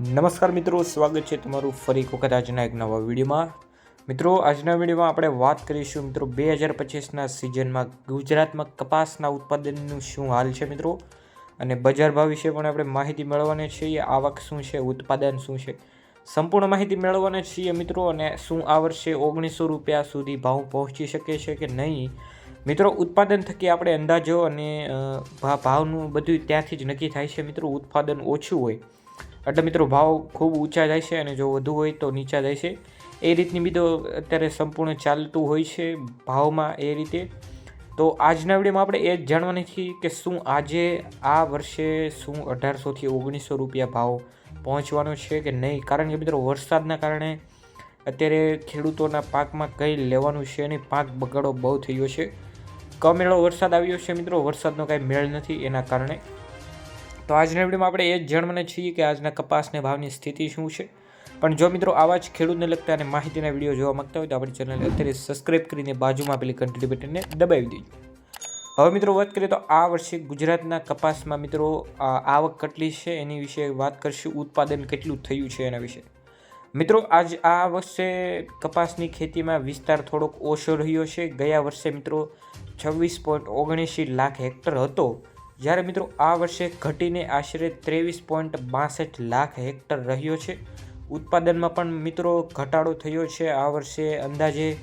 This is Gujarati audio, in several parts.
નમસ્કાર મિત્રો, સ્વાગત છે તમારું ફરી એક વખત આજના એક નવા વિડીયોમાં. મિત્રો, આજના વિડીયોમાં આપણે વાત કરીશું મિત્રો બે હજાર પચીસના સિઝનમાં ગુજરાતમાં કપાસના ઉત્પાદનનું શું હાલ છે મિત્રો? અને બજાર ભાવ વિશે પણ આપણે માહિતી મેળવવાની છીએ, આવક શું છે, ઉત્પાદન શું છે. સંપૂર્ણ માહિતી મેળવવાના છીએ મિત્રો અને શું આ વર્ષે ઓગણીસો રૂપિયા સુધી ભાવ પહોંચી શકે છે કે નહીં? મિત્રો, ઉત્પાદન થકી આપણે અંદાજો અને ભાવનું બધું ત્યાંથી જ નક્કી થાય છે મિત્રો, ઉત્પાદન ઓછું હોય. એટલે મિત્રો ભાવ ખૂબ ઊંચા જાય છે અને જો વધુ હોય તો નીચા જાય છે. એ રીતની બીજો અત્યારે સંપૂર્ણ ચાલતું હોય છે ભાવમાં એ રીતે. તો આજના વિડીયોમાં આપણે એ જ જાણવાની છીએ કે શું આજે, આ વર્ષે શું અઢારસોથી ઓગણીસો રૂપિયા ભાવ પહોંચવાનો છે કે નહીં? કારણ કે મિત્રો વરસાદના કારણે અત્યારે ખેડૂતોના પાકમાં કંઈ લેવાનું છે નહીં. પાક બગાડો બહુ થયો છે. કમેળો વરસાદ આવ્યો છે મિત્રો. વરસાદનો કાંઈ મેળ નથી એના કારણે. તો આજના વિડીયોમાં આપણે એ જ જાણવાના છીએ કે આજના કપાસને ભાવની સ્થિતિ શું છે. પણ જો મિત્રો આવા જ ખેડૂતને લગતા અને માહિતીના વીડિયો જોવા માંગતા હોય તો આપણી ચેનલને અત્યારે સબસ્ક્રાઇબ કરીને બાજુમાં આપેલી ઘંટડી બટનને દબાવી દેજો. હવે મિત્રો વાત કરીએ તો આ વર્ષે ગુજરાતના કપાસમાં મિત્રો આવક કેટલી છે એની વિશે વાત કરશું. ઉત્પાદન કેટલું થયું છે એના વિશે. મિત્રો આજ આ વર્ષે કપાસની ખેતીમાં વિસ્તાર થોડોક ઓછો રહ્યો છે. ગયા વર્ષે મિત્રો છવ્વીસ પોઈન્ટ ઓગણએંશી લાખ હેક્ટર હતો. જ્યારે મિત્રો આ વર્ષે ઘટીને આશરે ત્રેવીસ પોઈન્ટ બાસઠ લાખ હેક્ટર રહ્યો છે. ઉત્પાદનમાં પણ મિત્રો ઘટાડો થયો છે. આ વર્ષે અંદાજે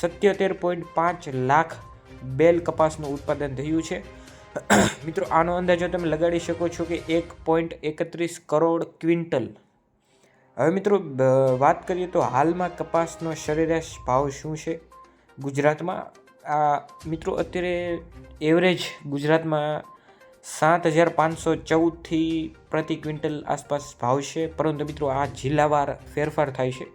સત્યોતેર પોઈન્ટ પાંચ લાખ બેલ કપાસનું ઉત્પાદન થયું છે. મિત્રો આનો અંદાજો તમે લગાડી શકો છો કે એક પોઈન્ટ એકત્રીસ કરોડ ક્વિન્ટલ. હવે મિત્રો વાત કરીએ તો હાલમાં કપાસનો સરેરાશ ભાવ શું છે? ગુજરાતમાં, આ, મિત્રો અત્યારે એવરેજ ગુજરાતમાં સાત હજાર પાંચસો ચૌદથી પ્રતિ ક્વિન્ટલ આસપાસ ભાવ છે. પરંતુ મિત્રો, આ જિલ્લાવાર ફેરફાર થાય છે.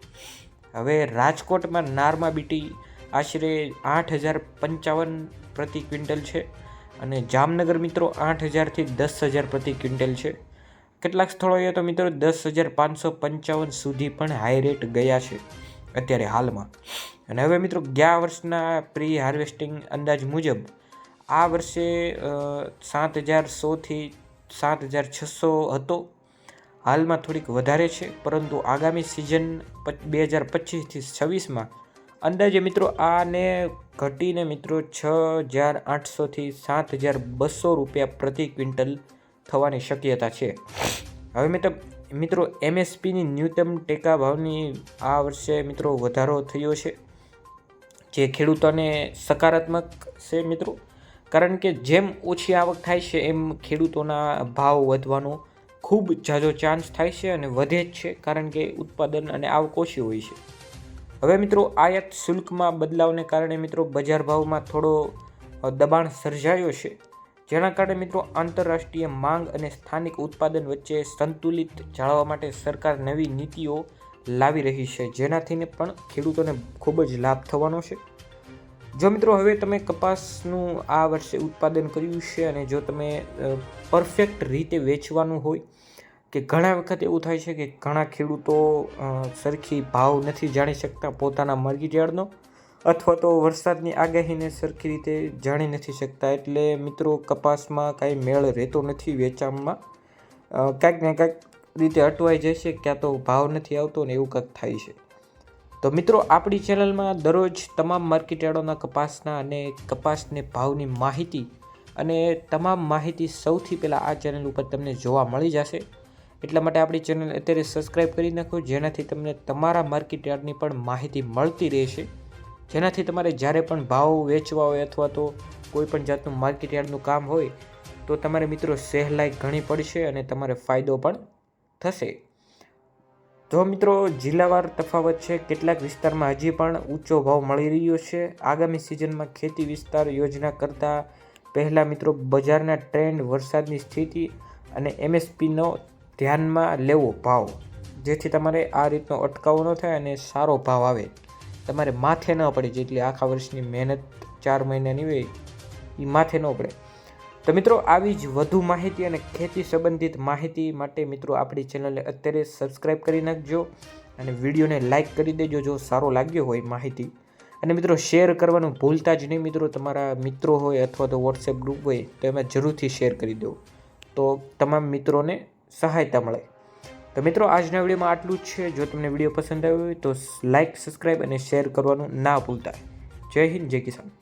હવે રાજકોટમાં નારમા બીટી આશરે આઠ હજાર પંચાવન પ્રતિ ક્વિન્ટલ છે અને જામનગર મિત્રો આઠ હજારથી દસ હજાર પ્રતિ ક્વિન્ટલ છે. કેટલાક સ્થળોએ તો મિત્રો દસ હજાર પાંચસો પંચાવન સુધી પણ હાઈ રેટ ગયા છે અત્યારે હાલમાં. અને હવે મિત્રો, ગયા વર્ષના પ્રી હાર્વેસ્ટિંગ અંદાજ મુજબ આ વર્ષે સાત હજાર સોથી સાત હજાર છસો હતો. હાલમાં થોડીક વધારે છે, પરંતુ આગામી સિઝન બે હજાર પચીસથી છવ્વીસમાં. અંદાજે મિત્રો આને ઘટીને મિત્રો છ હજાર આઠસોથી સાત હજાર બસો રૂપિયા પ્રતિ ક્વિન્ટલ થવાની શક્યતા છે. હવે મિત્રો મિત્રો એમએસપીની ન્યૂનતમ ટેકા ભાવની આ વર્ષે મિત્રો વધારો થયો છે. જે ખેડૂતોને સકારાત્મક છે મિત્રો. કારણ કે જેમ ઓછી આવક થાય છે, એમ ખેડૂતોના ભાવ વધવાનો ખૂબ ઝાઝો ચાન્સ થાય છે અને વધે જ છે, કારણ કે ઉત્પાદન અને આવક ઓછી હોય છે. હવે મિત્રો, આયાત શુલ્કમાં બદલાવને કારણે મિત્રો બજાર ભાવમાં થોડો દબાણ સર્જાયો છે. જેના કારણે મિત્રો આંતરરાષ્ટ્રીય માંગ અને સ્થાનિક ઉત્પાદન વચ્ચે સંતુલિત જાળવવા માટે સરકાર નવી નીતિઓ લાવી રહી છે, જેનાથીને પણ ખેડૂતોને ખૂબ જ લાભ થવાનો છે. જો મિત્રો, હવે તમે કપાસનું આ વર્ષે ઉત્પાદન કર્યું છે અને જો તમે પરફેક્ટ રીતે વેચવાનું હોય, કે ઘણા વખત એવું થાય છે કે ઘણા ખેડૂતો સરખી ભાવ નથી જાણી શકતા પોતાના માર્કેટયાર્ડનો અથવા તો વરસાદની આગાહીને સરખી રીતે જાણી નથી શકતા. એટલે મિત્રો, કપાસમાં કાંઈ મેળ રહેતો નથી વેચાણમાં. કાંઈક ને કાંઈક રીતે અટવાઈ જાય છે ક્યાં તો ભાવ નથી આવતો ને એવું કાંઈક થાય છે. તો મિત્રો, આપણી ચેનલમાં દરરોજ તમામ માર્કેટયાર્ડોના કપાસના અને કપાસને ભાવની માહિતી અને તમામ માહિતી સૌથી પહેલાં આ ચેનલ ઉપર તમને જોવા મળી જશે. એટલા માટે આપણી ચેનલ અત્યારે સબસ્ક્રાઈબ કરી નાખો, જેનાથી તમને તમારા માર્કેટયાર્ડની પણ માહિતી મળતી રહેશે. જેનાથી તમારે જ્યારે પણ ભાવ વેચવા હોય અથવા તો કોઈ પણ જાતનું માર્કેટયાર્ડનું કામ હોય, તો તમારે મિત્રો સહેલાઈ ઘણી પડશે અને તમારે ફાયદો પણ થશે. જો મિત્રો, જિલ્લાવાર તફાવત છે, કેટલાક વિસ્તારમાં હજી પણ ઊંચો ભાવ મળી રહ્યો છે. આગામી સિઝનમાં ખેતી વિસ્તાર યોજના કરતાં પહેલાં મિત્રો, બજારના ટ્રેન્ડ, વરસાદની સ્થિતિ અને એમએસપીનો ધ્યાનમાં લેવો ભાવ. જેથી તમારે આ રીતનો અટકાવો ન થાય અને સારો ભાવ આવે. તમારે માથે ન પડે, જેટલી આખા વર્ષની મહેનત ચાર મહિનાની હોય એ માથે ન પડે. તો મિત્રો, આવી જ વધુ માહિતી અને ખેતી સંબંધિત માહિતી માટે મિત્રો, આપણી ચેનલને અત્યારે સબસ્ક્રાઈબ કરી નાખજો અને વિડીયોને લાઇક કરી દેજો જો સારો લાગ્યો હોય માહિતી. અને મિત્રો શેર કરવાનું ભૂલતા જ નહીં. મિત્રો, તમારા મિત્રો હોય અથવા તો વોટ્સએપ ગ્રુપ હોય, તો એમાં જરૂરથી શેર કરી દો. તો તમામ મિત્રોને સહાયતા મળે. તો મિત્રો, આજના વિડીયોમાં આટલું જ છે. જો તમને વીડિયો પસંદ આવ્યો હોય તો લાઇક સબસ્ક્રાઈબ અને શેર કરવાનું ના ભૂલતા. જય હિન્દ, જય કિસાન.